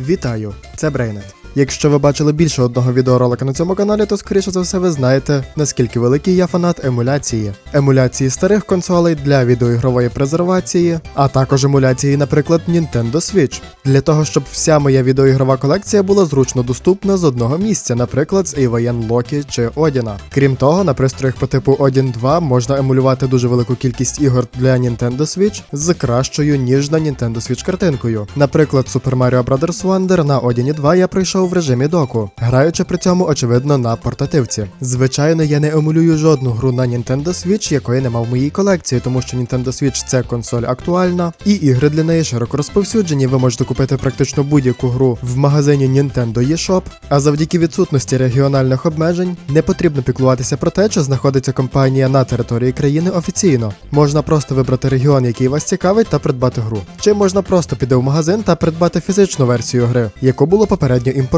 Вітаю, це Брейнет. Якщо ви бачили більше одного відеоролика на цьому каналі, то скоріше за все ви знаєте, наскільки великий я фанат емуляції. Емуляції старих консолей для відеоігрової презервації, а також емуляції, наприклад, Nintendo Switch, для того, щоб вся моя відеоігрова колекція була зручно доступна з одного місця, наприклад, з AVN Loki чи Одіна. Крім того, на пристроях по типу Odin 2 можна емулювати дуже велику кількість ігор для Nintendo Switch з кращою, ніж на Nintendo Switch картинкою. Наприклад, Super Mario Bros. Wonder на Odin 2 я пройшов в режимі доку, граючи при цьому, очевидно, на портативці. Звичайно, я не емулюю жодну гру на Nintendo Switch, якої нема в моїй колекції, тому що Nintendo Switch це консоль актуальна, і ігри для неї широко розповсюджені. Ви можете купити практично будь-яку гру в магазині Nintendo eShop, а завдяки відсутності регіональних обмежень не потрібно піклуватися про те, чи знаходиться компанія на території країни офіційно. Можна просто вибрати регіон, який вас цікавить, та придбати гру. Чи можна просто піти в магазин та придбати фізичну версію гри, яку було попередньо імпортовано.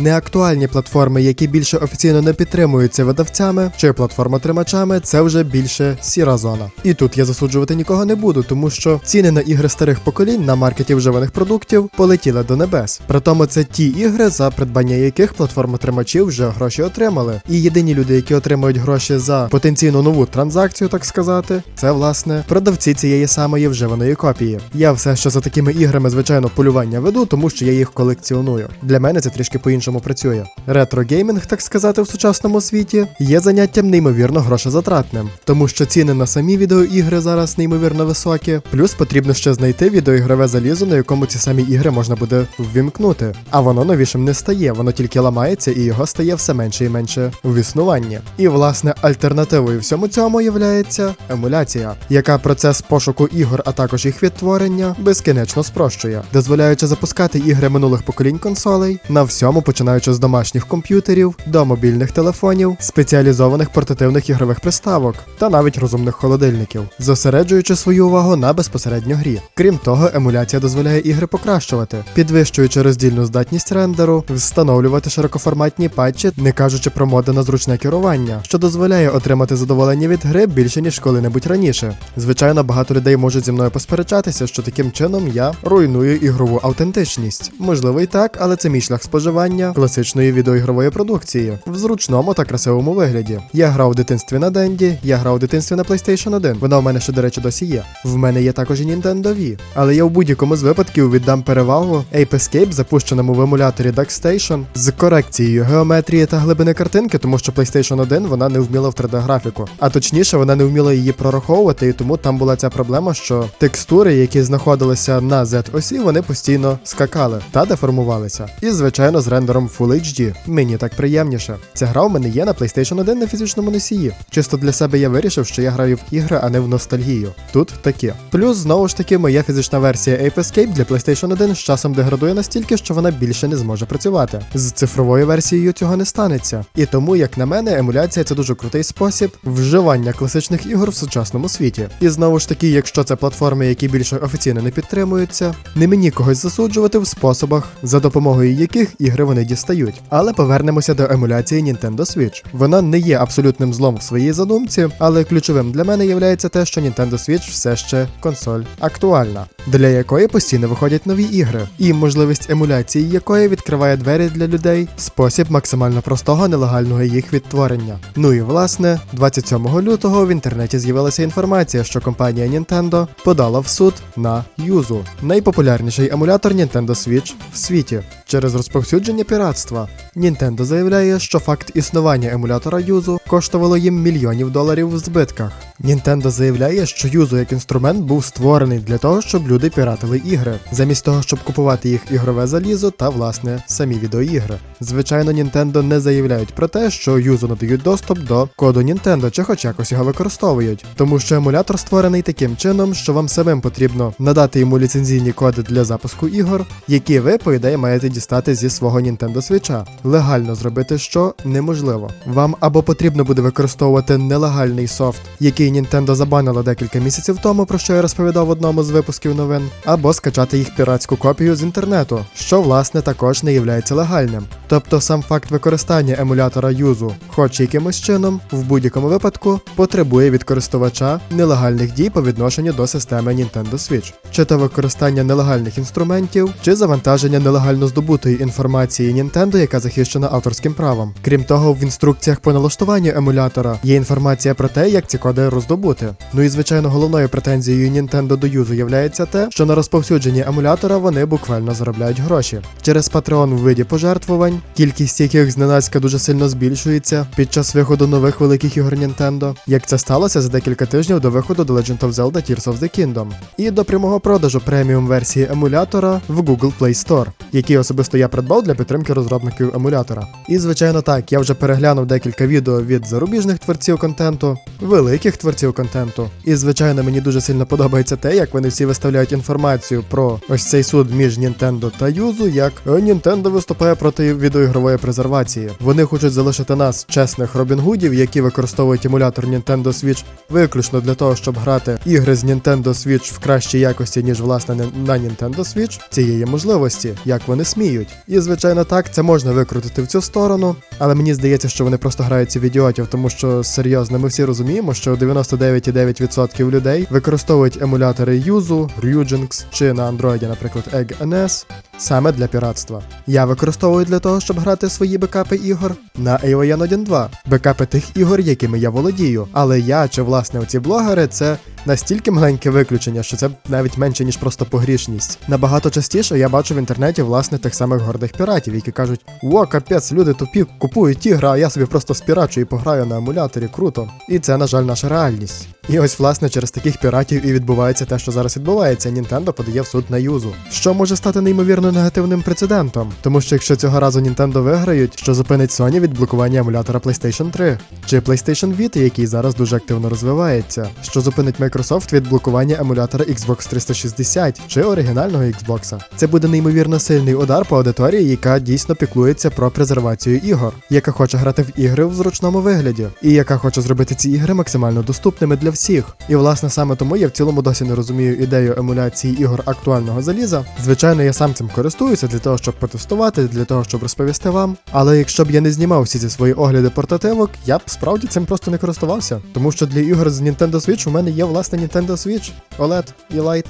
Неактуальні платформи, які більше офіційно не підтримуються видавцями чи платформотримачами, це вже більше сіра зона. І тут я засуджувати нікого не буду, тому що ціни на ігри старих поколінь на маркеті вживаних продуктів полетіли до небес. Притому це ті ігри, за придбання яких платформотримачі вже гроші отримали. І єдині люди, які отримують гроші за потенційну нову транзакцію, так сказати, це власне продавці цієї самої вживаної копії. Я все ще за такими іграми, звичайно, полювання веду, тому що я їх колекціоную. Для мене це трішки по-іншому працює. Ретро-геймінг, так сказати, в сучасному світі є заняттям неймовірно грошезатратним, тому що ціни на самі відеоігри зараз неймовірно високі. Плюс потрібно ще знайти відеоігрове залізо, на якому ці самі ігри можна буде ввімкнути. А воно новішим не стає, воно тільки ламається і його стає все менше і менше в існуванні. І власне альтернативою всьому цьому являється емуляція, яка процес пошуку ігор, а також їх відтворення безкінечно спрощує, дозволяючи запускати ігри минулих поколінь консолей на всьому, починаючи з домашніх комп'ютерів до мобільних телефонів, спеціалізованих портативних ігрових приставок та навіть розумних холодильників, зосереджуючи свою увагу на безпосередньо грі. Крім того, емуляція дозволяє ігри покращувати, підвищуючи роздільну здатність рендеру, встановлювати широкоформатні патчі, не кажучи про моди на зручне керування, що дозволяє отримати задоволення від гри більше ніж коли-небудь раніше. Звичайно, багато людей можуть зі мною посперечатися, що таким чином я руйную ігрову автентичність. Можливо, і так, але це мій шлях споживання класичної відеоігрової продукції в зручному та красивому вигляді. Я грав у дитинстві на Денді, я грав у дитинстві на PlayStation 1. Вона в мене ще, до речі, досі є. В мене є також і Nintendo Wii. Але я в будь-якому з випадків віддам перевагу Ape Escape, запущеному в емуляторі DuckStation, з корекцією геометрії та глибини картинки, тому що PlayStation 1 вона не вміла в 3D графіку. А точніше, вона не вміла її прораховувати, і тому там була ця проблема, що текстури, які знаходилися на Z-осі, вони постійно скакали та деформувалися. І, звичайно, з рендером Full HD. Мені так приємніше. Ця гра у мене є на PlayStation 1 на фізичному носії. Чисто для себе я вирішив, що я граю в ігри, а не в ностальгію. Тут таке. Плюс, знову ж таки, моя фізична версія Ape Escape для PlayStation 1 з часом деградує настільки, що вона більше не зможе працювати. З цифровою версією цього не станеться. І тому, як на мене, емуляція це дуже крутий спосіб вживання класичних ігор в сучасному світі. І знову ж таки, якщо це платформи, які більше офіційно не підтримуються, не мені когось засуджувати в способах, за допомогою яких ігри вони дістають. Але повернемося до емуляції Nintendo Switch. Вона не є абсолютним злом в своїй задумці, але ключовим для мене є те, що Nintendo Switch все ще консоль актуальна, для якої постійно виходять нові ігри, і можливість емуляції якої відкриває двері для людей спосіб максимально простого нелегального їх відтворення. Ну і власне, 27 лютого в інтернеті з'явилася інформація, що компанія Nintendo подала в суд на Юзу, найпопулярніший емулятор Nintendo Switch в світі через розповсюдження піратства. Nintendo заявляє, що факт існування емулятора Юзу коштувало їм мільйонів доларів в збитках. Nintendo заявляє, що Юзу як інструмент був створений для того, щоб люди піратили ігри, замість того, щоб купувати їх ігрове залізо та власне самі відеоігри. Звичайно, Nintendo не заявляють про те, що Юзу надають доступ до коду Nintendo чи хоч якось його використовують, тому що емулятор створений таким чином, що вам самим потрібно надати йому ліцензійні коди для запуску ігор, які ви, по ідеї, маєте дістати зі свого Nintendo Switch. Легально зробити що неможливо. Вам або потрібно потрібно буде використовувати нелегальний софт, який Nintendo забанила декілька місяців тому, про що я розповідав в одному з випусків новин, або скачати їх піратську копію з інтернету, що власне також не є легальним. Тобто сам факт використання емулятора юзу, хоч якимось чином, в будь-якому випадку, потребує від користувача нелегальних дій по відношенню до системи Nintendo Switch, чи то використання нелегальних інструментів, чи завантаження нелегально здобутої інформації Nintendo, яка захищена авторським правом. Крім того, в інструкціях по налаштуванню емулятора є інформація про те, як ці коди роздобути. Ну і звичайно, головною претензією Nintendo до юзу являється те, що на розповсюдженні емулятора вони буквально заробляють гроші. Через Patreon в виді пожертвувань, кількість яких зненацька дуже сильно збільшується під час виходу нових великих ігор Nintendo, як це сталося за декілька тижнів до виходу до Legend of Zelda Tears of the Kingdom, і до прямого продажу преміум версії емулятора в Google Play Store, який особисто я придбав для підтримки розробників емулятора. І звичайно так, я вже переглянув декілька відео від зарубіжних творців контенту, великих творців контенту. І звичайно, мені дуже сильно подобається те, як вони всі виставляють інформацію про ось цей суд між Nintendo та Юзу, як «Е, Nintendo виступає проти відеоігрової презервації. Вони хочуть залишити нас чесних Робінгудів, які використовують емулятор Nintendo Switch виключно для того, щоб грати ігри з Nintendo Switch в кращій якості, ніж власне на Nintendo Switch, цієї можливості, як вони сміють. І звичайно, так це можна викрутити в цю сторону, але мені здається, що вони просто граються в ідіотів, тому що серйозно, ми всі розуміємо, що 99,9% людей використовують емулятори Юзу, Ryujinx чи на Android, наприклад, Egg NS, саме для піратства. Я використовую для того, щоб грати свої бекапи ігор на AON 1.2, бекапи тих ігор, якими я володію. Але я чи власне оці блогери це настільки маленьке виключення, що це навіть менше ніж просто погрішність. Набагато частіше я бачу в інтернеті власне тих самих гордих піратів, які кажуть: О, капець, люди тупі купують ігри, а я собі просто спірачу і пограю на емуляторі, круто. І це, на жаль, наша реальність. І ось власне через таких піратів і відбувається те, що зараз відбувається. Nintendo подає в суд на юзу, що може стати неймовірно негативним прецедентом, тому що якщо цього разу Nintendo виграють, що зупинить Sony від блокування емулятора PlayStation 3, чи PlayStation Vita, який зараз дуже активно розвивається, що зупинить Microsoft від блокування емулятора Xbox 360 чи оригінального Xbox. Це буде неймовірно сильний удар по аудиторії, яка дійсно піклується про презервацію ігор, яка хоче грати в ігри в зручному вигляді, і яка хоче зробити ці ігри максимально доступними для всіх. І власне саме тому я в цілому досі не розумію ідею емуляції ігор актуального заліза. Звичайно, я сам цим користуюся для того, щоб потестувати, для того, щоб розповісти вам. Але якщо б я не знімав всі ці свої огляди портативок, я б справді цим просто не користувався. Тому що для ігор з Nintendo Switch у мене є власне Nintendo Switch, OLED і Lite.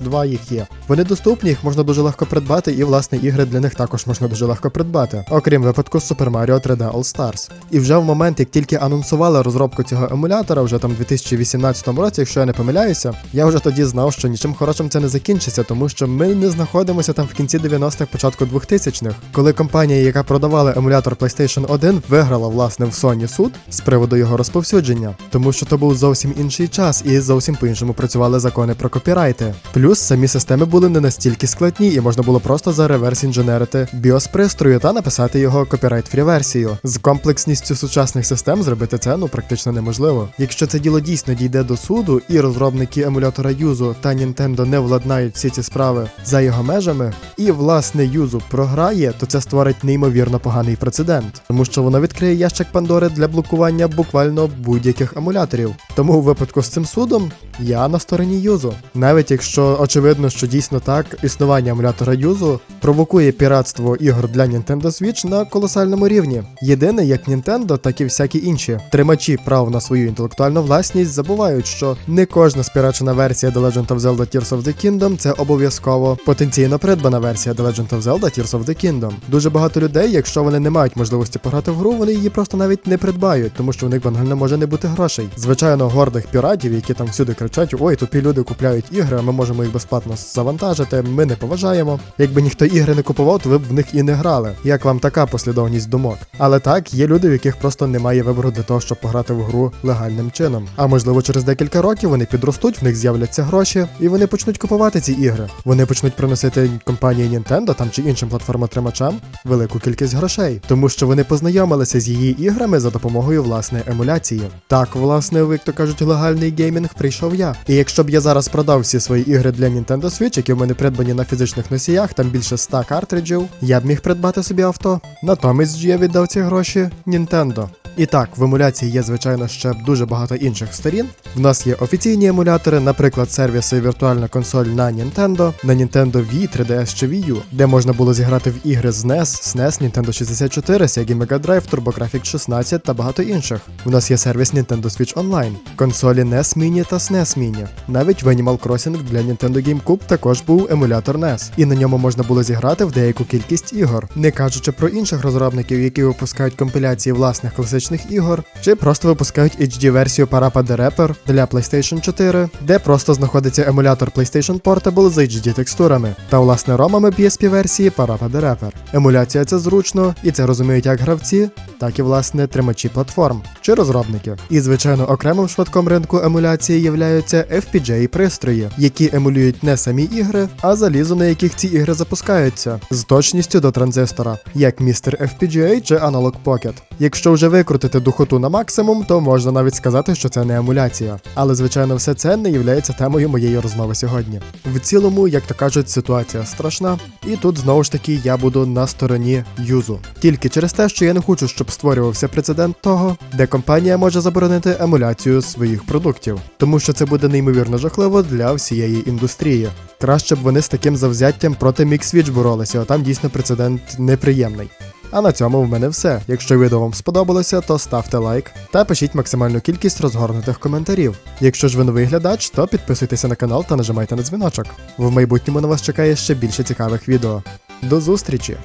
Два їх є. Вони доступні, їх можна дуже легко придбати, і власне ігри для них також можна дуже легко придбати, окрім випадку Super Mario 3D All Stars. І вже в момент, як тільки анонсували розробку цього емулятора, вже там в 2018 році, якщо я не помиляюся, я вже тоді знав, що нічим хорошим це не закінчиться, тому що ми не знаходимося там в кінці 90-х, початку 2000-х, коли компанія, яка продавала емулятор PlayStation 1, виграла власне в Sony суд з приводу його розповсюдження, тому що то був зовсім інший час і зовсім по-іншому працювали закони про копірайти. Плюс самі системи були не настільки складні, і можна було просто за реверс інженерити BIOS пристрою та написати його копірайт-фрі версію. З комплексністю сучасних систем зробити це ну практично неможливо. Якщо це діло дійсно дійде до суду, і розробники емулятора Юзу та Nintendo не владнають всі ці справи за його межами, і власне Юзу програє, то це створить неймовірно поганий прецедент, тому що воно відкриє ящик Пандори для блокування буквально будь-яких емуляторів. Тому у випадку з цим судом я на стороні Юзу, навіть якщо очевидно, що дійсно так, існування емулятора Юзу провокує піратство ігор для Nintendo Switch на колосальному рівні. Єдине, як Nintendo, так і всякі інші тримачі прав на свою інтелектуальну власність забувають, що не кожна спірачена версія The Legend of Zelda Tears of the Kingdom це обов'язково потенційно придбана версія The Legend of Zelda Tears of the Kingdom. Дуже багато людей, якщо вони не мають можливості пограти в гру, вони її просто навіть не придбають, тому що в них банально може не бути грошей. Звичайно, гордих піратів, які там всюди кричать: ой, тупі люди купляють ігри, а ми можемо їх безплатно завантажити. Ми не поважаємо. Якби ніхто ігри не купував, то ви б в них і не грали. Як вам така послідовність думок? Але так, є люди, в яких просто немає вибору для того, щоб пограти в гру легальним чином. А можливо, через декілька років вони підростуть, в них з'являться гроші, і вони почнуть купувати ці ігри. Вони почнуть приносити компанії Nintendo там чи іншим платформотримачам велику кількість грошей, тому що вони познайомилися з її іграми за допомогою власної емуляції. Так, власне, як то кажуть, легальний геймінг прийшов я. І якщо б я зараз продав всі свої ігри для Nintendo Switch, які в мене придбані на фізичних носіях, там більше 100 картриджів, я б міг придбати собі авто. Натомість я віддав ці гроші Nintendo. І так, в емуляції є, звичайно, ще дуже багато інших сторін. В нас є офіційні емулятори, наприклад, сервіси віртуальна консоль на Nintendo, на Nintendo Wii, 3DS чи Wii U, де можна було зіграти в ігри з NES, SNES, Nintendo 64, Sega Mega Drive, TurboGrafx 16 та багато інших. У нас є сервіс Nintendo Switch Online, консолі NES Mini та SNES Mini. Навіть в Animal Crossing для Nintendo GameCube також був емулятор NES, і на ньому можна було зіграти в деяку кількість ігор, не кажучи про інших розробників, які випускають компіляції власних класичних ігор, чи просто випускають HD-версію Parappa the Rapper для PlayStation 4, де просто знаходиться емулятор PlayStation Portable з HD текстурами, та власне ромами PSP-версії Parappa the Rapper. Емуляція це зручно, і це розуміють як гравці, так і власне тримачі платформ чи розробники. І звичайно, окремим шматком ринку емуляції являються FPGA пристрої, які емулюють не самі ігри, а залізо, на яких ці ігри запускаються, з точністю до транзистора, як Mr. FPGA чи Analog Pocket. Якщо вже викрутити духоту на максимум, то можна навіть сказати, що це не емуляція. Але звичайно, все це не є темою моєї розмови сьогодні. В цілому, як то кажуть, ситуація страшна, і тут знову ж таки я буду на стороні юзу. Тільки через те, що я не хочу, щоб створювався прецедент того, де компанія може заборонити емуляцію своїх продуктів, тому що це буде неймовірно жахливо для всієї індустрії. Краще б вони з таким завзяттям проти MixSwitch боролися, а там дійсно прецедент неприємний. А на цьому в мене все. Якщо відео вам сподобалося, то ставте лайк та пишіть максимальну кількість розгорнутих коментарів. Якщо ж ви новий глядач, то підписуйтеся на канал та нажимайте на дзвіночок. В майбутньому на вас чекає ще більше цікавих відео. До зустрічі!